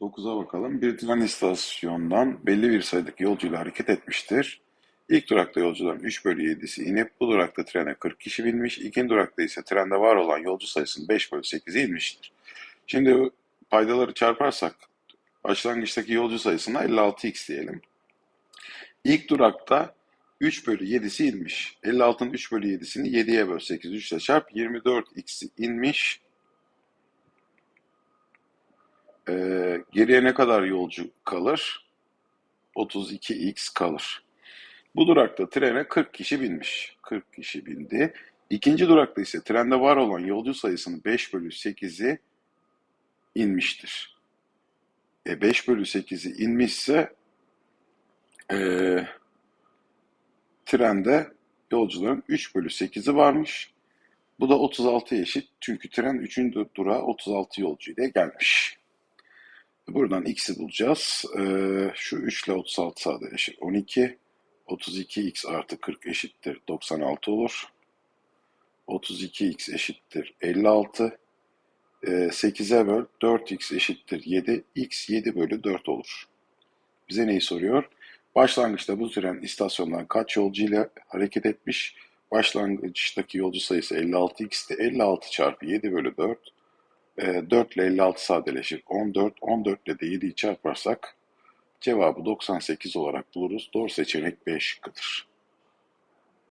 9'a bakalım. Bir tren istasyondan belli bir sayıdaki yolcuyla hareket etmiştir. İlk durakta yolcuların 3 bölü 7'si inip bu durakta trene 40 kişi binmiş. İkinci durakta ise trende var olan yolcu sayısının 5 bölü 8'i inmiştir. Şimdi paydaları çarparsak başlangıçtaki yolcu sayısına 56x diyelim. İlk durakta 3 bölü 7'si inmiş. 56'nın 3 bölü 7'sini 7'ye böl 8. 3 ile çarp 24x'i inmiş. Ee, geriye ne kadar yolcu kalır? 32x kalır. Bu durakta trene 40 kişi binmiş. 40 kişi bindi. İkinci durakta ise trende var olan yolcu sayısının 5 bölü 8'i inmiştir. E 5 bölü 8'i inmişse e, trende yolcuların 3 bölü 8'i varmış. Bu da 36 eşit. Çünkü tren 3. durağa 36 yolcu ile gelmiş. Buradan x'i bulacağız. Ee, şu 3 ile 36 sadeleşir. 12. 32x artı 40 eşittir 96 olur. 32x eşittir 56. Ee, 8'e böl 4x eşittir 7. x 7 bölü 4 olur. Bize neyi soruyor? Başlangıçta bu tren istasyondan kaç yolcu ile hareket etmiş? Başlangıçtaki yolcu sayısı 56x'ti. 56 çarpı 7 bölü 4. E, 4 ile 56 sadeleşir. 14. 14 ile de 7'yi çarparsak cevabı 98 olarak buluruz. Doğru seçenek B şıkkıdır.